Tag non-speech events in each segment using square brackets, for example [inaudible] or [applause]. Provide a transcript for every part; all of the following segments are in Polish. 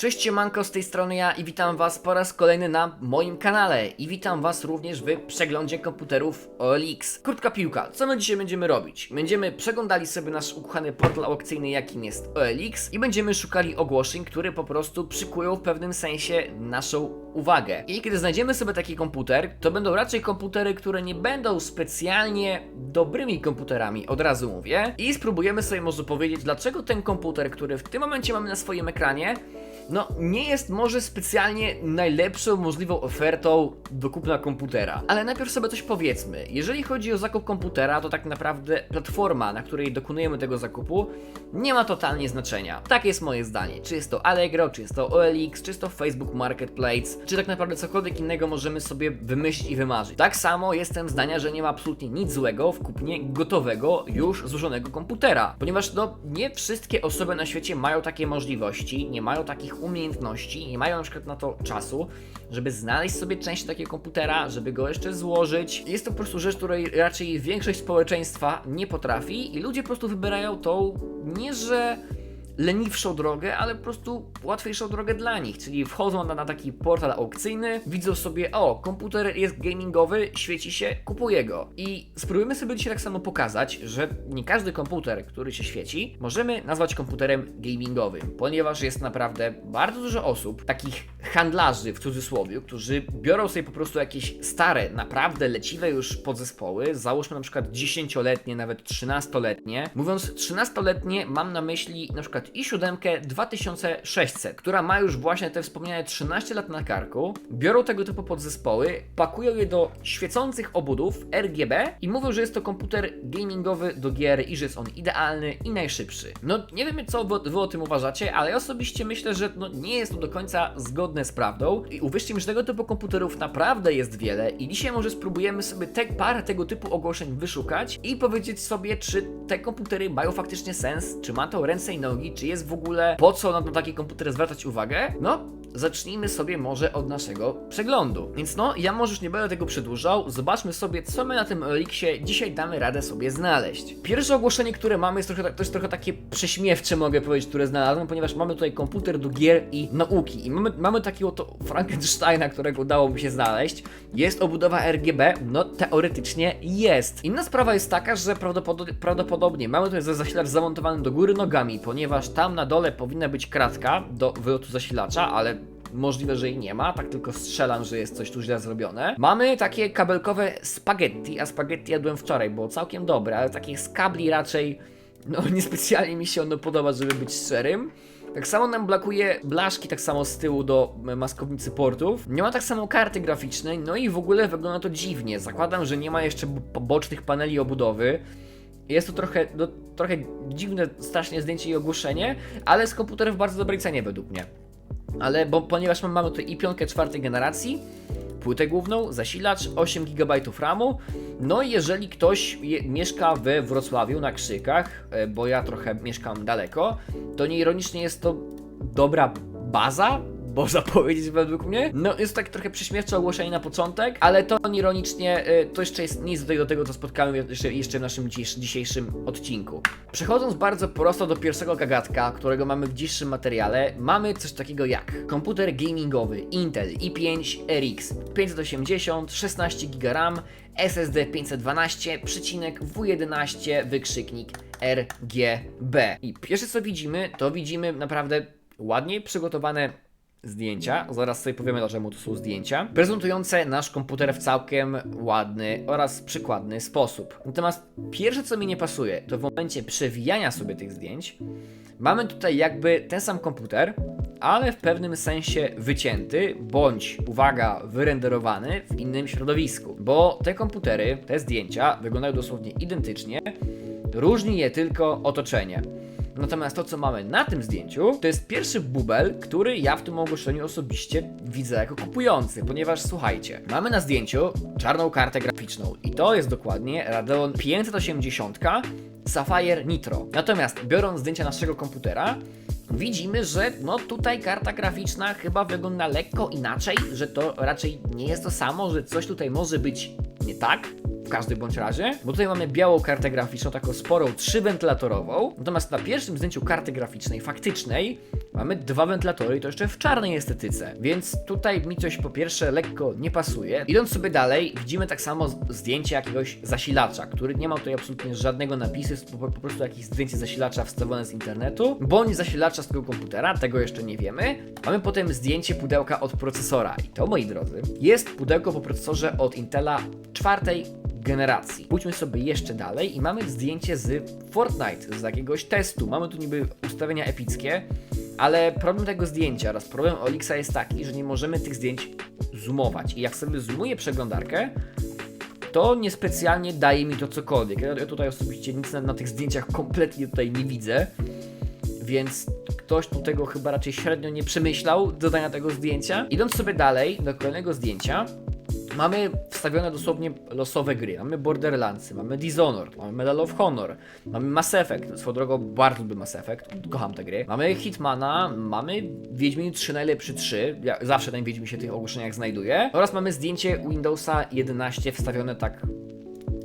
Cześć siemanko, z tej strony ja i witam was po raz kolejny na moim kanale i witam was również w przeglądzie komputerów OLX. Krótka piłka, co my dzisiaj będziemy robić? Będziemy przeglądali sobie nasz ukochany portal aukcyjny jakim jest OLX i będziemy szukali ogłoszeń, które po prostu przykują w pewnym sensie naszą uwagę. I kiedy znajdziemy sobie taki komputer, to będą raczej komputery, które nie będą specjalnie dobrymi komputerami, od razu mówię. I spróbujemy sobie może powiedzieć, dlaczego ten komputer, który w tym momencie mamy na swoim ekranie, no nie jest może specjalnie najlepszą możliwą ofertą do kupna komputera. Ale najpierw sobie coś powiedzmy. Jeżeli chodzi o zakup komputera, to tak naprawdę platforma, na której dokonujemy tego zakupu, nie ma totalnie znaczenia. Tak jest moje zdanie. Czy jest to Allegro, czy jest to OLX, czy jest to Facebook Marketplace, czy tak naprawdę cokolwiek innego możemy sobie wymyślić i wymarzyć. Tak samo jestem zdania, że nie ma absolutnie nic złego w kupnie gotowego, już złożonego komputera. Ponieważ no, nie wszystkie osoby na świecie mają takie możliwości, nie mają takich umiejętności, nie mają na przykład na to czasu, żeby znaleźć sobie część takiego komputera, żeby go jeszcze złożyć. Jest to po prostu rzecz, której raczej większość społeczeństwa nie potrafi i ludzie po prostu wybierają tą nie, że leniwszą drogę, ale po prostu łatwiejszą drogę dla nich, czyli wchodzą na, na taki portal aukcyjny, widzą sobie, o, komputer jest gamingowy, świeci się, kupuję go. I spróbujemy sobie dzisiaj tak samo pokazać, że nie każdy komputer, który się świeci, możemy nazwać komputerem gamingowym, ponieważ jest naprawdę bardzo dużo osób, takich handlarzy w cudzysłowie, którzy biorą sobie po prostu jakieś stare, naprawdę leciwe już podzespoły, załóżmy na przykład 10-letnie, nawet 13-letnie. Mówiąc 13-letnie, mam na myśli na przykład i7 2600, która ma już właśnie te wspomniane 13 lat na karku. Biorą tego typu podzespoły, pakują je do świecących obudów RGB i mówią, że jest to komputer gamingowy do gier i że jest on idealny i najszybszy. No nie wiem co wy, wy o tym uważacie, ale ja osobiście myślę, że no, nie jest to do końca zgodne z prawdą i uwierzcie mi, że tego typu komputerów naprawdę jest wiele i dzisiaj może spróbujemy sobie te, parę tego typu ogłoszeń wyszukać i powiedzieć sobie, czy te komputery mają faktycznie sens, czy ma to ręce i nogi, czy jest w ogóle po co na, na taki komputer zwracać uwagę? No, zacznijmy sobie może od naszego przeglądu. Więc no, ja może już nie będę tego przedłużał, zobaczmy sobie, co my na tym Elixie dzisiaj damy radę sobie znaleźć. Pierwsze ogłoszenie, które mamy, jest trochę, to jest trochę takie prześmiewcze, mogę powiedzieć, które znalazłem, ponieważ mamy tutaj komputer do gier i nauki. I mamy, mamy takiego to Frankensteina, którego udało mi się znaleźć. Jest obudowa RGB, no teoretycznie jest. Inna sprawa jest taka, że prawdopodobnie, prawdopodobnie mamy tutaj zasilacz zamontowany do góry nogami, ponieważ tam na dole powinna być kratka do wylotu zasilacza, ale Możliwe, że jej nie ma, tak tylko strzelam, że jest coś tu źle zrobione. Mamy takie kabelkowe spaghetti, a spaghetti jadłem wczoraj, było całkiem dobre, ale takich z kabli raczej, no [laughs] niespecjalnie mi się ono podoba, żeby być szczerym. Tak samo nam brakuje blaszki, tak samo z tyłu do maskownicy portów. Nie ma tak samo karty graficznej, no i w ogóle wygląda to dziwnie. Zakładam, że nie ma jeszcze bo- bocznych paneli obudowy. Jest to trochę, no, trochę dziwne, strasznie zdjęcie i ogłoszenie, ale z komputerem w bardzo dobrej cenie według mnie. Ale bo, ponieważ mamy tutaj i piątkę czwartej generacji, płytę główną, zasilacz, 8 GB RAMu. No i jeżeli ktoś je, mieszka we Wrocławiu na Krzykach, e, bo ja trochę mieszkam daleko, to nieironicznie jest to dobra baza, można [laughs] powiedzieć według mnie. No jest tak trochę prześmiewcze ogłoszenie na początek, ale to ironicznie e, to jeszcze jest nic do tego, co spotkałem jeszcze, jeszcze w naszym dziś, dzisiejszym odcinku. Przechodząc bardzo prosto do pierwszego gagatka, którego mamy w dzisiejszym materiale, mamy coś takiego jak komputer gamingowy Intel i5 RX 580, 16 GB RAM, SSD 512, przycinek W11, wykrzyknik RGB. I pierwsze co widzimy, to widzimy naprawdę ładnie przygotowane zdjęcia. Zaraz sobie powiemy, dlaczego to są zdjęcia. Prezentujące nasz komputer w całkiem ładny oraz przykładny sposób. Natomiast pierwsze, co mi nie pasuje, to w momencie przewijania sobie tych zdjęć, mamy tutaj jakby ten sam komputer, ale w pewnym sensie wycięty, bądź, uwaga, wyrenderowany w innym środowisku. Bo te komputery, te zdjęcia wyglądają dosłownie identycznie, różni je tylko otoczenie. Natomiast to, co mamy na tym zdjęciu, to jest pierwszy bubel, który ja w tym ogłoszeniu osobiście widzę jako kupujący, ponieważ słuchajcie, mamy na zdjęciu czarną kartę graficzną i to jest dokładnie Radeon 580 Sapphire Nitro. Natomiast biorąc zdjęcia naszego komputera, widzimy, że no tutaj karta graficzna chyba wygląda lekko inaczej, że to raczej nie jest to samo, że coś tutaj może być nie tak, w każdym bądź razie, bo tutaj mamy białą kartę graficzną, taką sporą, trzywentylatorową, natomiast na pierwszym zdjęciu karty graficznej faktycznej Mamy dwa wentylatory i to jeszcze w czarnej estetyce, więc tutaj mi coś po pierwsze lekko nie pasuje. Idąc sobie dalej, widzimy tak samo zdjęcie jakiegoś zasilacza, który nie ma tutaj absolutnie żadnego napisu, jest po, po prostu jakieś zdjęcie zasilacza wstawione z internetu, bądź zasilacza z tego komputera, tego jeszcze nie wiemy. Mamy potem zdjęcie pudełka od procesora i to, moi drodzy, jest pudełko po procesorze od Intela czwartej generacji. Pójdźmy sobie jeszcze dalej i mamy zdjęcie z Fortnite, z jakiegoś testu. Mamy tu niby ustawienia epickie, ale problem tego zdjęcia oraz problem Olixa jest taki, że nie możemy tych zdjęć zoomować. I jak sobie zoomuję przeglądarkę, to niespecjalnie daje mi to cokolwiek. Ja tutaj osobiście nic na, na tych zdjęciach kompletnie tutaj nie widzę, więc ktoś tu tego chyba raczej średnio nie przemyślał dodania tego zdjęcia. Idąc sobie dalej do kolejnego zdjęcia, mamy wstawione dosłownie losowe gry. Mamy Borderlandsy, mamy Dishonored, mamy Medal of Honor, mamy Mass Effect. Swoją drogą bardzo lubię Mass Effect, kocham te gry. Mamy Hitmana, mamy Wiedźmin 3 najlepszy 3, ja zawsze ten Wiedźmin się w tych ogłoszeniach znajduje. Oraz mamy zdjęcie Windowsa 11 wstawione tak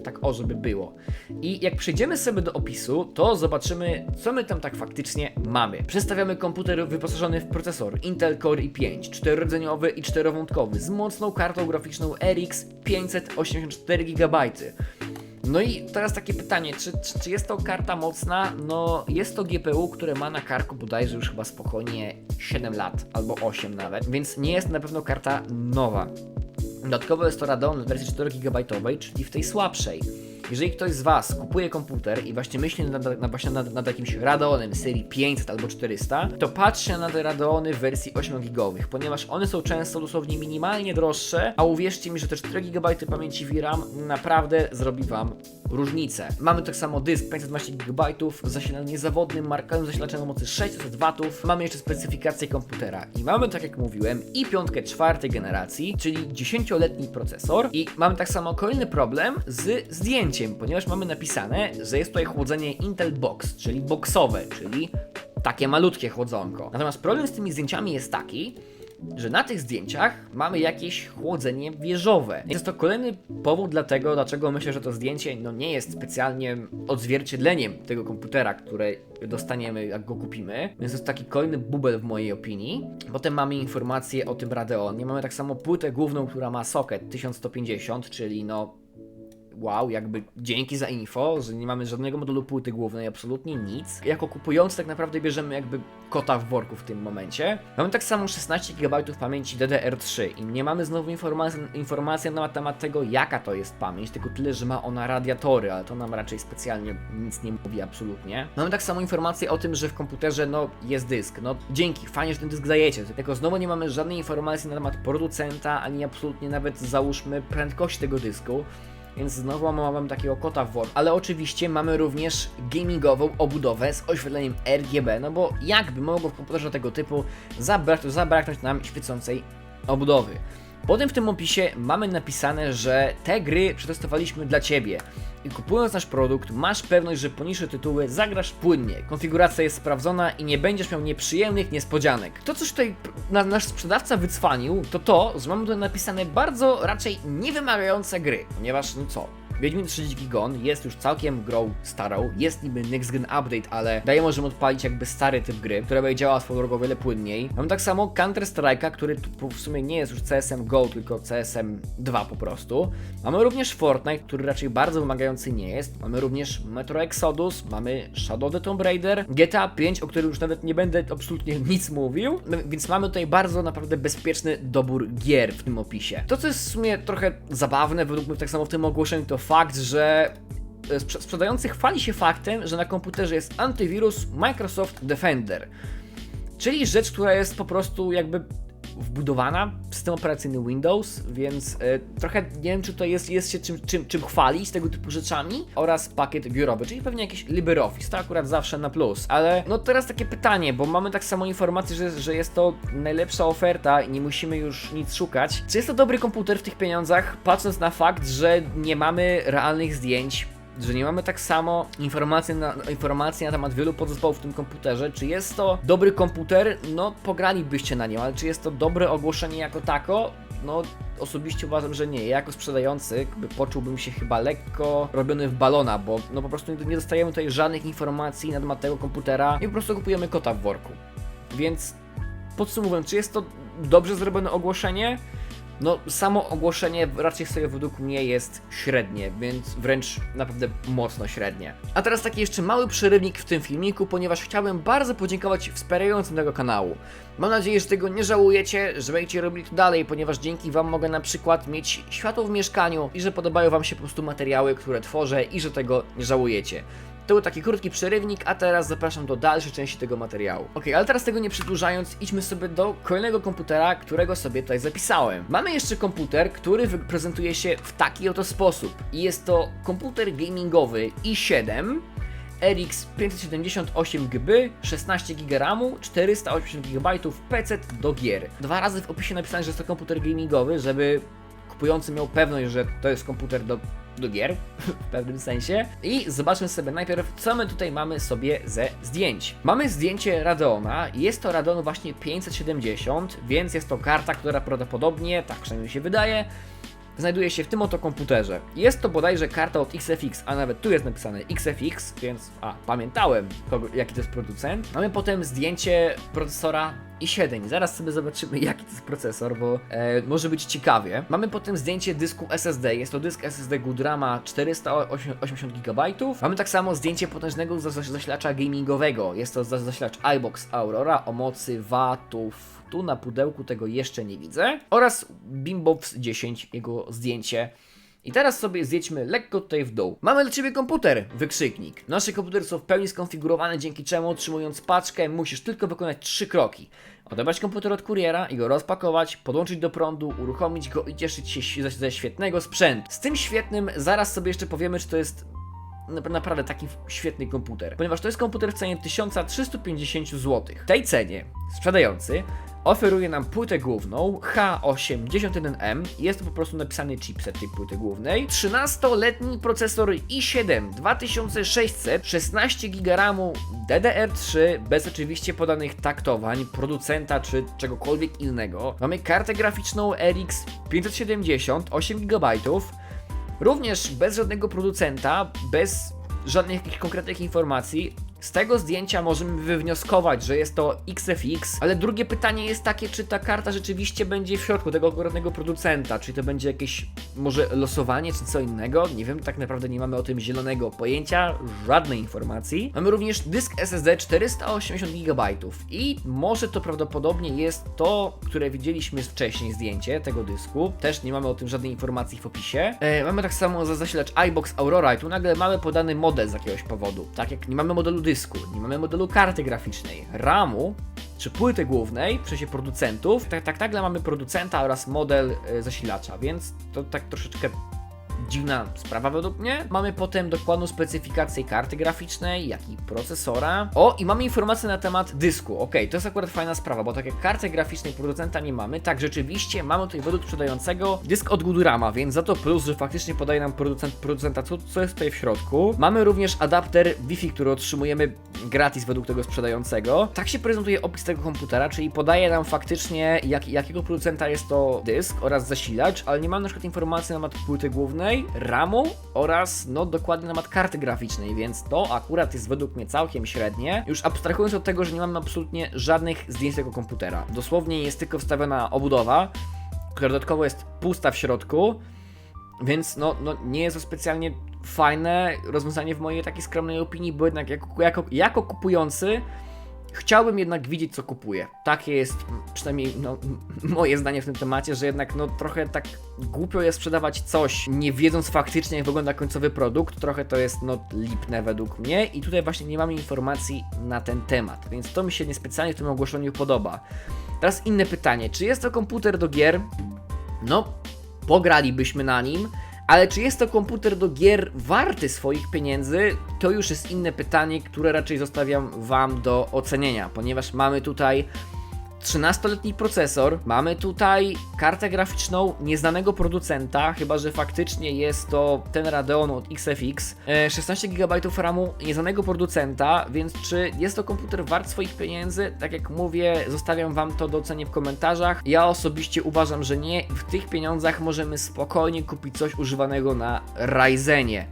tak o, żeby było. I jak przejdziemy sobie do opisu, to zobaczymy, co my tam tak faktycznie mamy. Przedstawiamy komputer wyposażony w procesor Intel Core i5, czterorodzeniowy i czterowątkowy, z mocną kartą graficzną RX 584 GB. No i teraz takie pytanie, czy, czy, czy jest to karta mocna? No jest to GPU, które ma na karku bodajże już chyba spokojnie 7 lat, albo 8 nawet, więc nie jest na pewno karta nowa. Dodatkowo jest to Radeon w wersji 4 GB, czyli w tej słabszej. Jeżeli ktoś z Was kupuje komputer i właśnie myśli nad, nad, właśnie nad, nad jakimś Radeonem serii 500 albo 400, to patrzcie na te Radeony w wersji 8 gigowych, ponieważ one są często dosłownie minimalnie droższe, a uwierzcie mi, że te 4 GB pamięci VRAM naprawdę zrobi Wam różnicę. Mamy tak samo dysk 512 GB, zasilany niezawodnym markowym zasilaczem o mocy 600 W. Mamy jeszcze specyfikację komputera i mamy, tak jak mówiłem, i piątkę czwartej generacji, czyli 10-letni procesor i mamy tak samo kolejny problem z zdjęciem, ponieważ mamy napisane, że jest tutaj chłodzenie Intel Box, czyli boxowe, czyli takie malutkie chłodzonko. Natomiast problem z tymi zdjęciami jest taki, że na tych zdjęciach mamy jakieś chłodzenie wieżowe. Jest to kolejny powód dlatego, dlaczego myślę, że to zdjęcie no, nie jest specjalnie odzwierciedleniem tego komputera, które dostaniemy, jak go kupimy. Więc to jest taki kolejny bubel w mojej opinii. Potem mamy informacje o tym Radeonie. Mamy tak samo płytę główną, która ma socket 1150, czyli no wow, jakby dzięki za info, że nie mamy żadnego modulu płyty głównej, absolutnie nic. Jako kupujący tak naprawdę bierzemy jakby kota w worku w tym momencie. Mamy tak samo 16 GB pamięci DDR3 i nie mamy znowu informacji, informacji na temat tego, jaka to jest pamięć, tylko tyle, że ma ona radiatory, ale to nam raczej specjalnie nic nie mówi absolutnie. Mamy tak samo informację o tym, że w komputerze no jest dysk. No dzięki, fajnie, że ten dysk dajecie. Tylko znowu nie mamy żadnej informacji na temat producenta, ani absolutnie nawet załóżmy prędkości tego dysku. Więc znowu mamy takiego kota w worku. Ale oczywiście mamy również gamingową obudowę z oświetleniem RGB, no bo jakby mogło w komputerze tego typu zabrak zabraknąć nam świecącej obudowy. Potem w tym opisie mamy napisane, że te gry przetestowaliśmy dla Ciebie. I kupując nasz produkt, masz pewność, że poniższe tytuły zagrasz płynnie. Konfiguracja jest sprawdzona i nie będziesz miał nieprzyjemnych niespodzianek. To, coś tutaj na, nasz sprzedawca wycwanił, to to, że mamy tutaj napisane bardzo raczej niewymagające gry. Ponieważ, no co, Wiedźmin 3 Dziki Gon jest już całkiem grą starą, jest niby next gen update, ale daje możemy odpalić jakby stary typ gry, która będzie działała swoją drogą wiele płynniej. Mamy tak samo Counter Strike'a, który w sumie nie jest już CSM Go, tylko CSM 2 po prostu. Mamy również Fortnite, który raczej bardzo wymagający nie jest. Mamy również Metro Exodus, mamy Shadow of the Tomb Raider, GTA 5, o którym już nawet nie będę absolutnie [laughs] nic mówił, No, więc mamy tutaj bardzo naprawdę bezpieczny dobór gier w tym opisie. To, co jest w sumie trochę zabawne według mnie tak samo w tym ogłoszeniu, to fakt, że e, sprze- sprzedający chwali się faktem, że na komputerze jest antywirus Microsoft Defender. Czyli rzecz, która jest po prostu jakby wbudowana system operacyjny Windows, więc e, trochę nie wiem, czy to jest, jest się czym, czym, czym chwalić tego typu rzeczami, oraz pakiet biurowy, czyli pewnie jakiś LibreOffice, to akurat zawsze na plus. Ale no teraz takie pytanie, bo mamy tak samo informację, że, że jest to najlepsza oferta i nie musimy już nic szukać. Czy jest to dobry komputer w tych pieniądzach, patrząc na fakt, że nie mamy realnych zdjęć, że nie mamy tak samo informacji na, informacji na temat wielu podzespołów w tym komputerze. Czy jest to dobry komputer? No, pogralibyście na nim, ale czy jest to dobre ogłoszenie jako tako? No, osobiście uważam, że nie. Ja jako sprzedający poczułbym się chyba lekko robiony w balona, bo no po prostu nie dostajemy tutaj żadnych informacji na temat tego komputera i po prostu kupujemy kota w worku. Więc podsumowując, czy jest to dobrze zrobione ogłoszenie? No, samo ogłoszenie raczej sobie według mnie jest średnie, więc wręcz naprawdę mocno średnie. A teraz taki jeszcze mały przerywnik w tym filmiku, ponieważ chciałbym bardzo podziękować wspierającym tego kanału. Mam nadzieję, że tego nie żałujecie, że będziecie robili to dalej, ponieważ dzięki Wam mogę na przykład mieć światło w mieszkaniu i że podobają Wam się po prostu materiały, które tworzę i że tego nie żałujecie. To był taki krótki przerywnik, a teraz zapraszam do dalszej części tego materiału. Ok, ale teraz tego nie przedłużając, idźmy sobie do kolejnego komputera, którego sobie tutaj zapisałem. Mamy jeszcze komputer, który prezentuje się w taki oto sposób. I jest to komputer gamingowy i7 RX 578 GB, 16 GB RAMu, 480 GB PC do gier. Dwa razy w opisie napisałem, że jest to komputer gamingowy, żeby kupujący miał pewność, że to jest komputer do, do gier, w pewnym sensie. I zobaczmy sobie najpierw, co my tutaj mamy sobie ze zdjęć. Mamy zdjęcie Radeona, jest to Radeon właśnie 570, więc jest to karta, która prawdopodobnie, tak przynajmniej się wydaje, znajduje się w tym oto komputerze. Jest to bodajże karta od XFX, a nawet tu jest napisane XFX, więc a, pamiętałem, kogo, jaki to jest producent. Mamy potem zdjęcie procesora i7. Zaraz sobie zobaczymy, [laughs] jaki to jest procesor, bo e, może być ciekawie. Mamy potem zdjęcie dysku SSD. Jest to dysk SSD Goodrama 480 GB. Mamy tak samo zdjęcie potężnego zas- zasilacza gamingowego. Jest to zas- zasilacz iBox Aurora o mocy watów. Tu na pudełku tego jeszcze nie widzę. Oraz Bimbox 10, jego zdjęcie. I teraz sobie zjedźmy lekko tutaj w dół. Mamy dla Ciebie komputer, wykrzyknik. Nasze komputery są w pełni skonfigurowane, dzięki czemu otrzymując paczkę musisz tylko wykonać trzy kroki. Odebrać komputer od kuriera i go rozpakować, podłączyć do prądu, uruchomić go i cieszyć się ze, świetnego sprzętu. Z tym świetnym zaraz sobie jeszcze powiemy, czy to jest na- naprawdę taki świetny komputer, ponieważ to jest komputer w cenie 1350 zł. W tej cenie sprzedający oferuje nam płytę główną H81M. Jest to po prostu napisany chipset tej płyty głównej. 13-letni procesor i7 2600, 16 GB RAMu DDR3 bez oczywiście podanych taktowań producenta czy czegokolwiek innego. Mamy kartę graficzną RX 570, 8 GB. Również bez żadnego producenta, bez żadnych jakichś konkretnych informacji. Z tego zdjęcia możemy wywnioskować, że jest to XFX, ale drugie pytanie jest takie, czy ta karta rzeczywiście będzie w środku tego konkretnego producenta, czy to będzie jakieś może losowanie, czy co innego, nie wiem, tak naprawdę nie mamy o tym zielonego pojęcia, żadnej informacji. Mamy również dysk SSD 480 GB i może to prawdopodobnie jest to, które widzieliśmy wcześniej zdjęcie tego dysku, też nie mamy o tym żadnej informacji w opisie. E, mamy tak samo za zasilacz iBox Aurora i tu nagle mamy podany model z jakiegoś powodu, tak jak nie mamy modelu dysku, nie mamy modelu karty graficznej, RAMu, czy płyty głównej w sensie producentów, tak, tak nagle mamy producenta oraz model e, zasilacza, więc to tak troszeczkę dziwna sprawa według mnie. Mamy potem dokładną specyfikację karty graficznej, jak i procesora. O, i mamy informacje na temat dysku. Ok, to jest akurat fajna sprawa, bo tak jak karty graficznej producenta nie mamy, tak rzeczywiście mamy tutaj według sprzedającego dysk od Goodrama, więc za to plus, że faktycznie podaje nam producent, producenta, co, co jest tutaj w środku. Mamy również adapter Wi-Fi, który otrzymujemy gratis według tego sprzedającego. Tak się prezentuje opis tego komputera, czyli podaje nam faktycznie jak, jakiego producenta jest to dysk oraz zasilacz, ale nie mamy na przykład informacji na temat płyty głównej, RAMu oraz no dokładnie na temat karty graficznej, więc to akurat jest według mnie całkiem średnie. Już abstrahując od tego, że nie mamy absolutnie żadnych zdjęć tego komputera. Dosłownie jest tylko wstawiona obudowa, która dodatkowo jest pusta w środku. Więc no, no nie jest to specjalnie fajne rozwiązanie w mojej takiej skromnej opinii, bo jednak jako, jako, jako kupujący chciałbym jednak widzieć, co kupuję. Takie jest przynajmniej no, [laughs] moje zdanie w tym temacie, że jednak no trochę tak głupio jest sprzedawać coś, nie wiedząc faktycznie, jak wygląda końcowy produkt. Trochę to jest no lipne według mnie i tutaj właśnie nie mamy informacji na ten temat, więc to mi się niespecjalnie w tym ogłoszeniu podoba. Teraz inne pytanie, czy jest to komputer do gier? No, pogralibyśmy na nim, ale czy jest to komputer do gier warty swoich pieniędzy? To już jest inne pytanie, które raczej zostawiam Wam do ocenienia, ponieważ mamy tutaj 13-letni procesor, mamy tutaj kartę graficzną nieznanego producenta, chyba że faktycznie jest to ten Radeon od XFX, e, 16 GB RAMu nieznanego producenta, więc czy jest to komputer wart swoich pieniędzy? Tak jak mówię, zostawiam Wam to do oceny w komentarzach. Ja osobiście uważam, że nie. W tych pieniądzach możemy spokojnie kupić coś używanego na Ryzenie.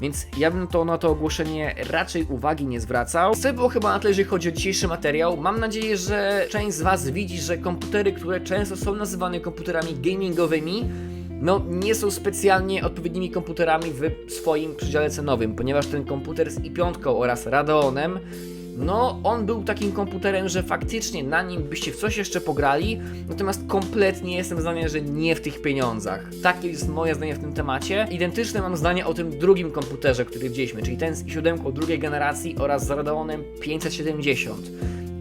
Więc ja bym to na to ogłoszenie raczej uwagi nie zwracał. To było chyba na tyle, jeżeli chodzi o dzisiejszy materiał. Mam nadzieję, że część z Was widzi, że komputery, które często są nazywane komputerami gamingowymi, no nie są specjalnie odpowiednimi komputerami w swoim przedziale cenowym, ponieważ ten komputer z i5 oraz Radeonem no, on był takim komputerem, że faktycznie na nim byście w coś jeszcze pograli, natomiast kompletnie jestem zdania, że nie w tych pieniądzach. Takie jest moje zdanie w tym temacie. Identyczne mam zdanie o tym drugim komputerze, który widzieliśmy, czyli ten z i7 drugiej generacji oraz z Radeonem 570.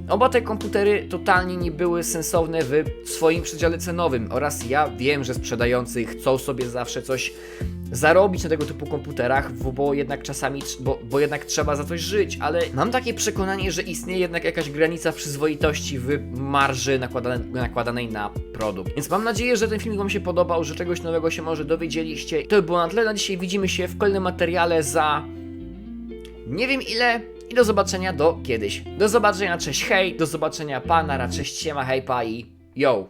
Oba te komputery totalnie nie były sensowne w swoim przedziale cenowym oraz ja wiem, że sprzedający chcą sobie zawsze coś zarobić na tego typu komputerach, bo- jednak czasami, bo, bo jednak trzeba za coś żyć, ale mam takie przekonanie, że istnieje jednak jakaś granica przyzwoitości w marży nakładane, nakładanej na produkt. Więc mam nadzieję, że ten film Wam się podobał, że czegoś nowego się może dowiedzieliście. To by było na tyle na dzisiaj. Widzimy się w kolejnym materiale za nie wiem ile i do zobaczenia do kiedyś. Do zobaczenia, cześć hej, do zobaczenia pa, nara, cześć siema, hej pa i yo.